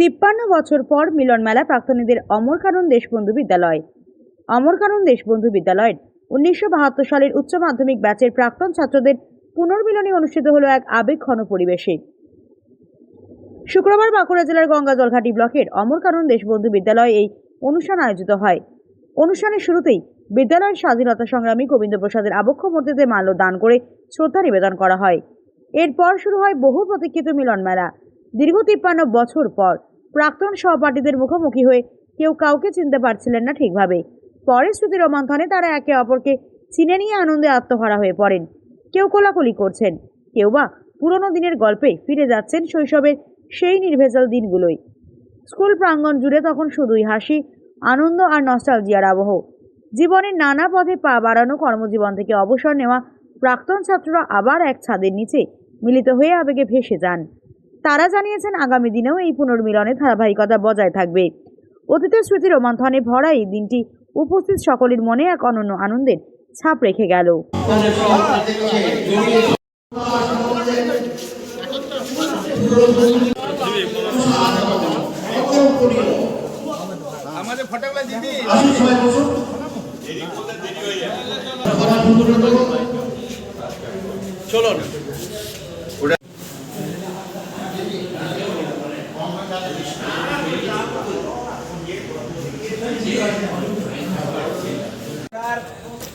তিপ্পান্ন বছর পর মিলন মেলা প্রাক্তনীদের অমরকানন দেশবন্ধু বিদ্যালয়। অমরকানন দেশবন্ধু বিদ্যালয়ের উনিশশো বাহাত্তর সালের উচ্চ মাধ্যমিক ব্যাচের প্রাক্তন ছাত্রদের পুনর্মিলনী অনুষ্ঠিত হলো এক আবেগঘন পরিবেশে। শুক্রবার বাঁকুড়া জেলার গঙ্গা জলঘাটি ব্লকের অমরকানন দেশবন্ধু বিদ্যালয়ে এই অনুষ্ঠান আয়োজিত হয়। অনুষ্ঠানের শুরুতেই বিদ্যালয়ের স্বাধীনতা সংগ্রামী গোবিন্দ প্রসাদের আবক্ষ মূর্তিতে মাল্য দান করে শ্রদ্ধা নিবেদন করা হয়। এরপর শুরু হয় বহু প্রতীক্ষিত মিলন মেলা দীর্ঘ তিপ্পান্ন বছর পর প্রাক্তন সহপাঠীদের মুখোমুখি হয়ে কেউ কাউকে চিনতে পারছিলেন না ঠিকভাবে। পরে স্মৃতি রোমান্থনে তারা একে অপরকে চিনে নিয়ে আনন্দে আত্মহারা হয়ে পড়েন। কেউ কোলাকুলি করছেন, কেউ বা পুরনো দিনের গল্পে ফিরে যাচ্ছেন শৈশবের সেই নির্ভেজাল দিনগুলোই স্কুল প্রাঙ্গণ জুড়ে তখন শুধুই হাসি, আনন্দ আর নস্টালজিয়ার আবহ। জীবনের নানা পথে পা বাড়ানো কর্মজীবন থেকে অবসর নেওয়া প্রাক্তন ছাত্ররা আবার এক ছাদের নিচে মিলিত হয়ে আবেগে ভেসে যান। তারা জানিয়েছেন আগামী দিনেও এই পুনর্মিলনে ধারাবাহিকতা বজায় থাকবে। অতীতের স্মৃতি রোমান্থনে ভরা এই দিনটি উপস্থিত সকলের মনে এক অনন্য আনন্দের ছাপ রেখে গেল। আমাদের ফটোগুলো দিবি চলো না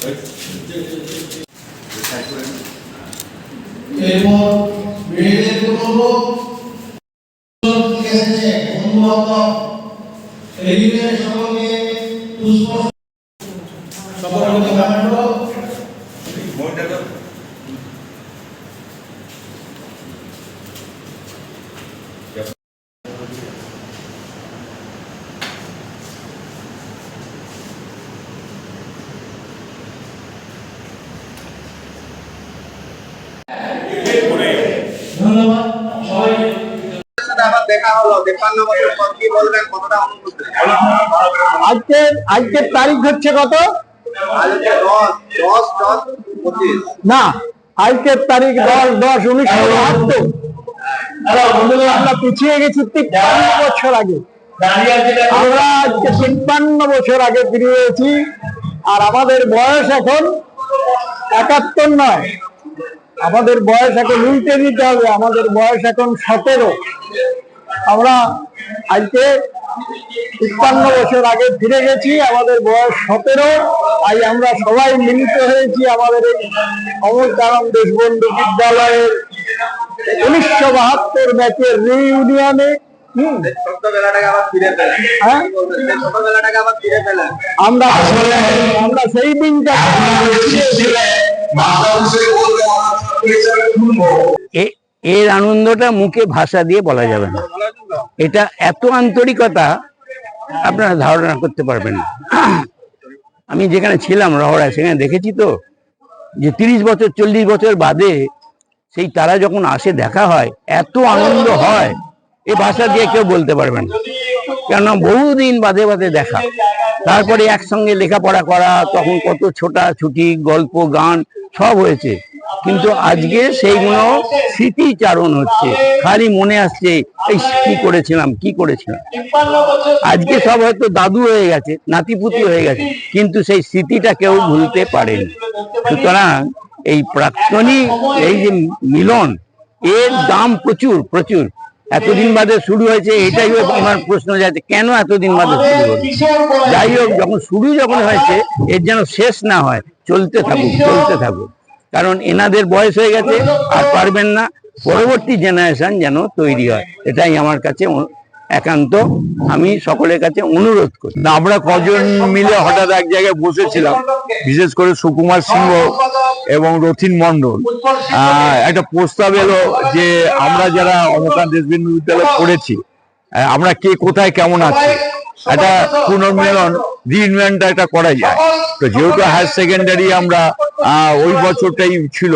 প্রথম এরপর মেয়েদেরকে দেখা হলো তিপ্পান্ন বছর পর কি বলবেন কতটা অনুভূতি আজকে আজকের তারিখ হচ্ছে কত? আজ দশ দশ দশ পঁচিশ। না আজকের তারিখ দশ দশ উনিশশো বাহাত্তর আমরা পিছিয়ে গেছি তিপ্পান্ন বছর আগে। আমরা আজকে তিপ্পান্ন বছর আগে ফিরিয়েছি আর আমাদের বয়স এখন একাত্তর নয়। আমাদের বয়স এখন উল্টে দিতে হবে আমাদের বয়স এখন সতেরো। আমরা আজকে তিপ্পান্ন বছর আগে ফিরে গেছি আমাদের বয়স সতেরো। আজ আমরা সবাই মিলিত হয়েছি আমাদের এই অমর কারণ দেশবন্ধু বিদ্যালয়ের উনিশশো বাহাত্তর ব্যাচের রিউনিয়নে হ্যাঁ? আমরা আমরা সেই দিনটা এ- এর আনন্দটা মুখে ভাষা দিয়ে বলা যাবে না। এটা এত আন্তরিকতা, আপনারা ধারণা করতে পারবেন না। আমি যেখানে ছিলাম রহড়ায় সেখানে দেখেছি তো, যে তিরিশ বছর, চল্লিশ বছর বাদে সেই তারা যখন আসে, দেখা হয়, এত আনন্দ হয়, এ ভাষা দিয়ে কেউ বলতে পারবে না। কেননা বহুদিন বাদে বাদে দেখা। তারপরে একসঙ্গে লেখাপড়া করা, তখন কত ছোটা ছুটি গল্প, গান, সব হয়েছে। কিন্তু আজকে সেইগুলো স্মৃতিচারণ হচ্ছে। খালি মনে আসছে এই কি করেছিলাম কি করেছিলাম? আজকে সব হয়তো দাদু হয়ে গেছে, নাতিপুতি হয়ে গেছে, কিন্তু সেই স্মৃতিটা কেউ ভুলতে পারেনি। সুতরাং এই প্রাক্তনী, এই যে মিলন, এর দাম প্রচুর প্রচুর। এতদিন বাদে শুরু হয়েছে, এটাই আমার প্রশ্ন যাচ্ছে, কেন এতদিন বাদে শুরু হলো? যাই হোক, যখন শুরু যখন হয়েছে, এর যেন শেষ না হয়, চলতে থাকুক চলতে থাকুক। কারণ এনাদের বয়স হয়ে গেছে, আর পারবেন না পরবর্তী জেনারেশন যেন তৈরি হয়। এটাই আমার কাছে একান্ত। আমি সকলের কাছে অনুরোধ করি। আমরা কজন মিলে হঠাৎ এক জায়গায় বসেছিলাম, বিশেষ করে সুকুমার সিংহ এবং রথিন মন্ডল একটা প্রস্তাব এলো যে আমরা যারা অমকান দেশবিন্দু বিদ্যালয়ে পড়েছি আমরা কে কোথায় কেমন আছি? একটা পুনর্মিলন রিইনভেন্ট একটা করা যায়। তো যেহেতু হায়ার সেকেন্ডারি আমরা আহ, ওই বছরটাই ছিল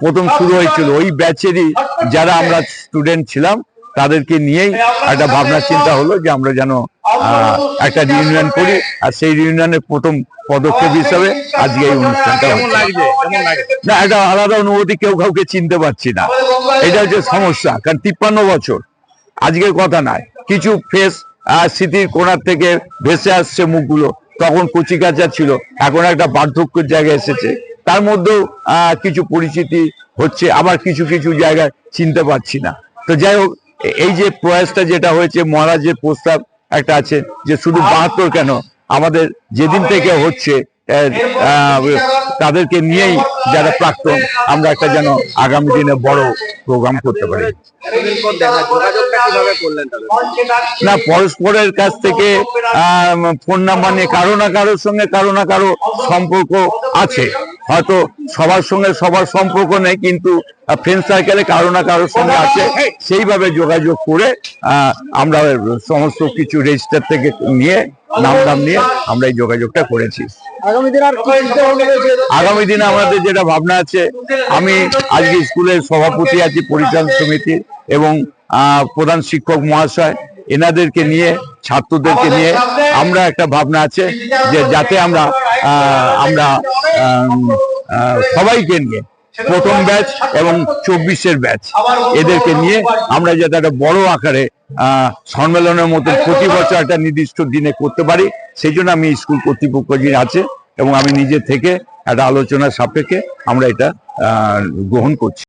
প্রথম শুরু হয়েছিল। ওই ব্যাচেরই যারা আমরা স্টুডেন্ট ছিলাম তাদেরকে নিয়েই একটা ভাবনা চিন্তা হলো যে আমরা যেন আহ, একটা রিউনিয়ন করি। আর সেই রিউনিয়নের প্রথম পদক্ষেপ হিসাবে আজকে এই অনুষ্ঠানটা হচ্ছে। না একটা আলাদা অনুভূতি কেউ কাউকে চিনতে পারছি না। এটা হচ্ছে সমস্যা কারণ তিপ্পান্ন বছর। আজকের কথা নয় কিছু ফেস স্মৃতির কোনার থেকে ভেসে আসছে মুখগুলো। তখন কচি কাঁচা ছিল। এখন একটা বার্ধক্যের জায়গায় এসেছে। তার মধ্যেও কিছু পরিচিতি হচ্ছে। আবার কিছু কিছু জায়গায় চিনতে পারছি না। তো যাই হোক এই যে প্রয়াসটা যেটা হয়েছে, মহারাজের প্রস্তাব একটা আছে যে শুধু বাহাত্তর কেন? আমাদের যেদিন থেকে হচ্ছে তাদেরকে নিয়েই যারা প্রাক্তন আমরা একটা যেন আগামী দিনে বড় প্রোগ্রাম করতে পারি। না পরস্পরের কাছ থেকে ফোন নাম্বার নিয়ে কারও না কারোর সঙ্গে কারও না কারও সম্পর্ক আছে। হয়তো সবার সঙ্গে সবার সম্পর্ক নেই কিন্তু ফ্রেন্ড সার্কেলে কারও না কারোর সঙ্গে আছে। সেইভাবে যোগাযোগ করে আহ, আমরা সমস্ত কিছু রেজিস্টার থেকে নিয়ে নাম দাম নিয়ে আমরা এই যোগাযোগটা করেছি। আগামী দিন আমাদের যেটা ভাবনা আছে আমি আজকে স্কুলের সভাপতি আছি পরিচালন সমিতি এবং প্রধান শিক্ষক মহাশয়। এনাদেরকে নিয়ে ছাত্রদেরকে নিয়ে আমরা একটা ভাবনা আছে যে যাতে আমরা আমরা সবাইকে নিয়ে প্রথম ব্যাচ এবং চব্বিশের ব্যাচ এদেরকে নিয়ে আমরা যাতে একটা বড় আকারে আহ, সম্মেলনের মতো প্রতি বছর একটা নির্দিষ্ট দিনে করতে পারি। সেই জন্য আমি স্কুল কর্তৃপক্ষ যিনি আছে এবং আমি নিজে থেকে একটা আলোচনার সাপেক্ষে আমরা এটা আহ, গ্রহণ করছি।